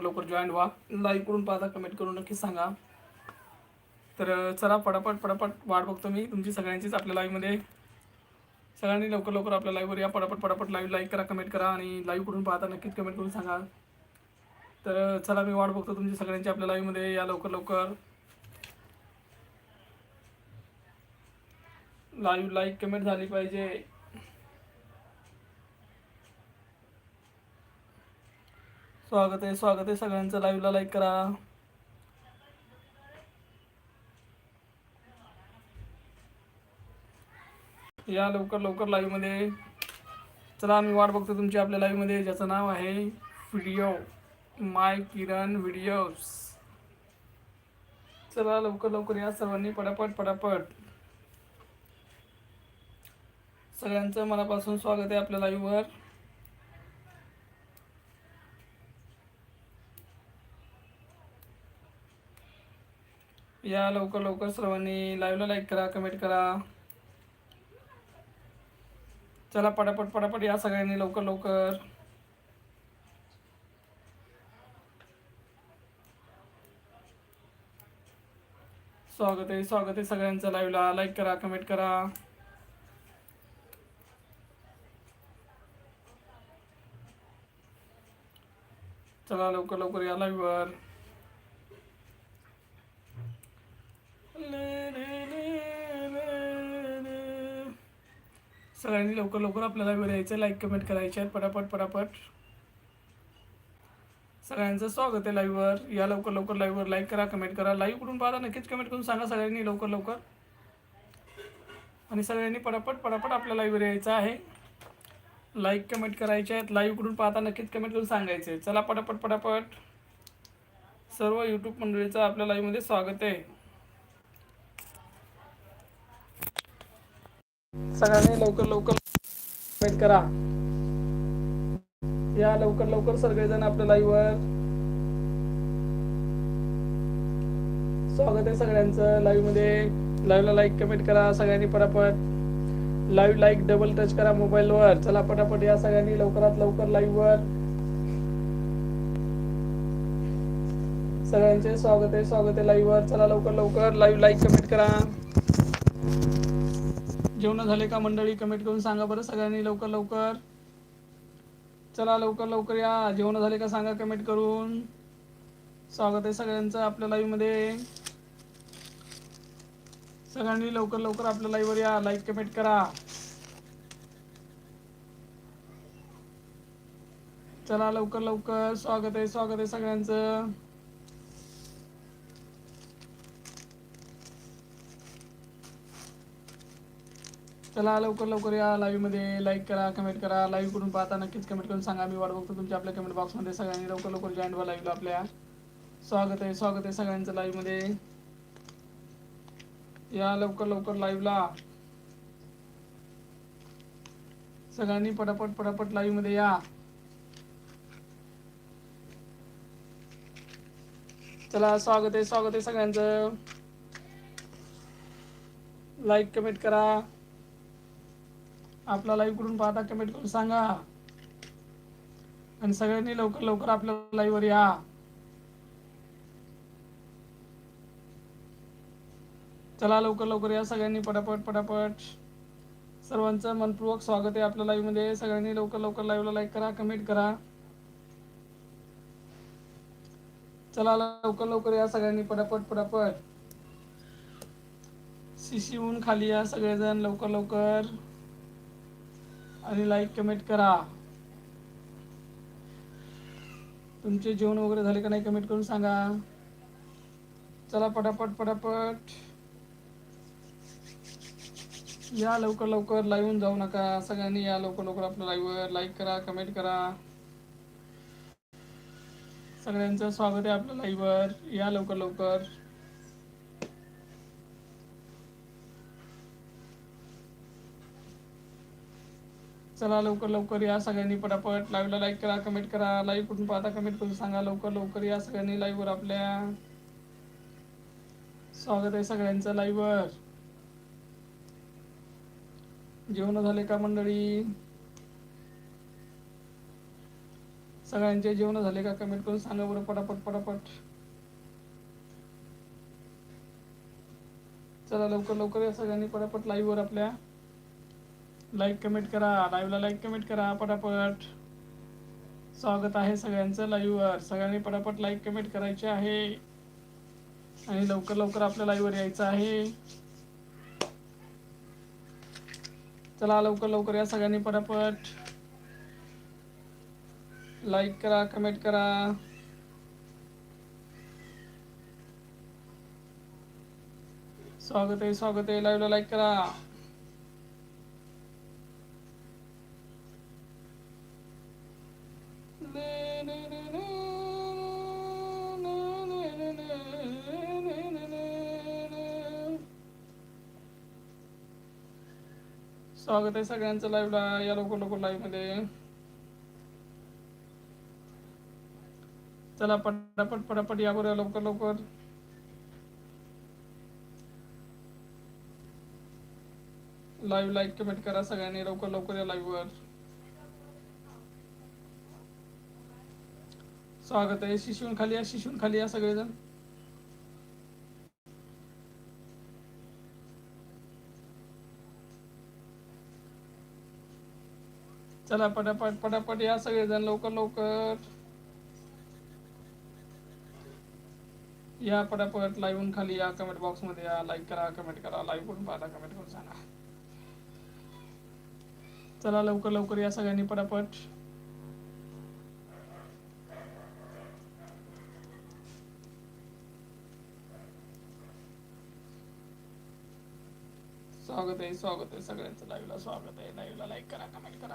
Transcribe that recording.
लवकर जॉईन व्हा. लाईक करून पाहता कमेंट करून नक्की सांगा. तर चला पटापट पटापट वाट बघतो मी तुमची सगळ्यांचीच आपल्या लाईव्हमध्ये सगळ्यांनी लवकर लवकर आपल्या लाईव्हवर या. पटापट पटापट लाईव्ह लाईक करा कमेंट करा आणि लाईव्ह करून पाहता नक्कीच कमेंट करून सांगा. तर चला मी वाट बघतो तुमची सगळ्यांची आपल्या लाईव्हमध्ये या लवकर लवकर. लाईव्ह लाईक कमेंट झाली पाहिजे. स्वागत आहे स्वागत आहे सगळ्यांचं. लाईव्हला लाईक करा. या लवकर लवकर लाईव्हमध्ये चला आम्ही वाट बघतो तुमची आपल्या लाईव्हमध्ये ज्याचं नाव आहे व्हिडिओ माय किरण व्हिडिओज चला लवकर लवकर या सर्वांनी. पटापट पटापट. सगळ्यांचं मनापासून स्वागत आहे आपल्या लाईव्हवर या लवकर लवकर सर्वांनी लाईव्हला लाईक करा कमेंट करा. चला पटापट पटापट या सगळ्यांनी लवकर लवकर. स्वागत आहे स्वागत आहे सगळ्यांचं लाईव्हला लाईक करा कमेंट करा. चला लवकर लवकर या लाईव्हवर सगळ्यांनी लवकर लवकर आपल्याला वेळ यायचं लाईक कमेंट करायचे आहेत. पटापट पटापट. सगळ्यांचं स्वागत आहे लाईव्हवर या लवकर लवकर लाईव्हवर लाईक करा कमेंट करा. लाईव्ह करून पाहता नक्कीच कमेंट करून सांगा सगळ्यांनी लवकर लवकर. आणि सगळ्यांनी पटापट पटापट आपल्या लाईव्हवर यायचं आहे. लाईक कमेंट करायचे आहेत. लाईव्ह करून पाहता नक्कीच कमेंट करून सांगायचे चला पटापट पटापट. सर्व यूट्यूब मंडळीचं आपल्या लाईव्हमध्ये स्वागत आहे. सगळ्यांनी लवकर लवकर कमेंट करा. या लवकर लवकर सगळेजण आपल्या लाईव्हवर स्वागत आहे सगळ्यांचं. लाईव्हमध्ये लाईव्हला लाईक कमेंट करा. सगळ्यांनी पटापट लाईव्ह लाईक डबल टच करा मोबाईलवर चला पटापट या सगळ्यांनी लवकरात लवकर लाईव्हवर सगळ्यांचे स्वागत आहे स्वागत आहे लाईव्हवर चला लवकर लवकर लाईव्ह लाईक कमेंट करा. जेवण झाले का मंडळी? कमेंट करून सांगा बरं सगळ्यांनी लवकर लवकर. चला लवकर लवकर या. जेवण झाले का सांगा कमेंट करून. स्वागत आहे सगळ्यांचं आपल्या लाईव्हमध्ये. सगळ्यांनी लवकर लवकर आपल्या लाईव्हवर या. लाईक कमेंट करा. चला लवकर लवकर. स्वागत आहे स्वागत आहे सगळ्यांचं. चला लवकर लवकर या लाईव्हमध्ये लाईक करा कमेंट करा. लाईव्ह करून पाहता नक्कीच कमेंट करून सांगा. मी वाट बघतो तुमच्या आपल्या कमेंट बॉक्समध्ये सगळ्यांनी लवकर लवकर जॉईन व्हा लाईव्हला आपल्या. स्वागत आहे स्वागत आहे सगळ्यांचं लाईव्हमध्ये. या लवकर लवकर लाईव्हला सगळ्यांनी पटापट पटापट लाईव्हमध्ये या. चला स्वागत आहे स्वागत आहे सगळ्यांचं. लाईक कमेंट करा. आपला लाईव्ह कुठून पाहता कमेंट करून सांगा. आणि सगळ्यांनी लवकर लवकर आपल्या लाईव्हवर या. चला लवकर लवकर या सगळ्यांनी पटापट पटापट. सर्वांचं मनपूर्वक स्वागत आहे आपल्या लाईव्हमध्ये. सगळ्यांनी लवकर लवकर लाईव्हला लाईक करा कमेंट करा. चला लवकर लवकर या सगळ्यांनी पटापट पटापट. शिशीहून खाली या सगळेजण लवकर लवकर. आणि लाईक कमेंट करा. तुमचे जेवण वगैरे झाले का नाही कमेंट करून सांगा. चला पटापट पटापट. या लवकर लवकर लाईव्ह जाऊ नका. सगळ्यांनी या लवकर लवकर आपल्या लाईव्हवर लाईक करा कमेंट करा. सगळ्यांचं स्वागत आहे आपल्या लाईव्हवर या लवकर लवकर. चला लवकर लवकर या सगळ्यांनी पटापट लाईव्हला लाईक करा कमेंट करा लाईव्ह कुठून पाहता कमेंट करून सांगा. लवकर लवकर या सगळ्यांनी लाईव्हवर आपल्या. स्वागत आहे सगळ्यांचं लाईव्हवर जेवण झाले का मंडळी? सगळ्यांचे जेवण झाले का कमेंट करून सांगा बरं पटापट पटापट. चला लवकर लवकर या सगळ्यांनी पटापट लाईव्हवर आपल्या. लाईक कमेंट करा. लाईव्हला लाईक कमेंट करा. पटापट. स्वागत आहे सगळ्यांचं लाईव्हवर सगळ्यांनी पटापट लाईक कमेंट करायचे आहे. आणि लवकर लवकर आपल्या लाईव्हवर यायचं आहे. चला लवकर लवकर या सगळ्यांनी पटापट. लाईक करा कमेंट करा. स्वागत आहे स्वागत आहे. लाईव्हला लाईक करा. स्वागत आहे सगळ्यांचं लाईव्हला या लवकर लवकर लाईव्हमध्ये. चला पटापट पटापट या बरोबर लवकर लवकर. लाईव्ह लाईक कमेंट करा सगळ्यांनी लवकर लवकर या लाईव्ह वर. स्वागत आहे शिशून खाली या शिशून खाली या सगळेजण. चला पटापट पटापट या सगळेजण लवकर लवकर. या पटापट लाईव्ह खाली या कमेंट बॉक्समध्ये या. लाईक करा कमेंट करा. लाईव्ह करून पाहता कमेंट करून सांगा. चला लवकर लवकर या सगळ्यांनी पटापट. स्वागत आहे स्वागत आहे सगळ्यांचं. लाईव्हला स्वागत आहे. लाईव्हला लाईक करा कमेंट करा.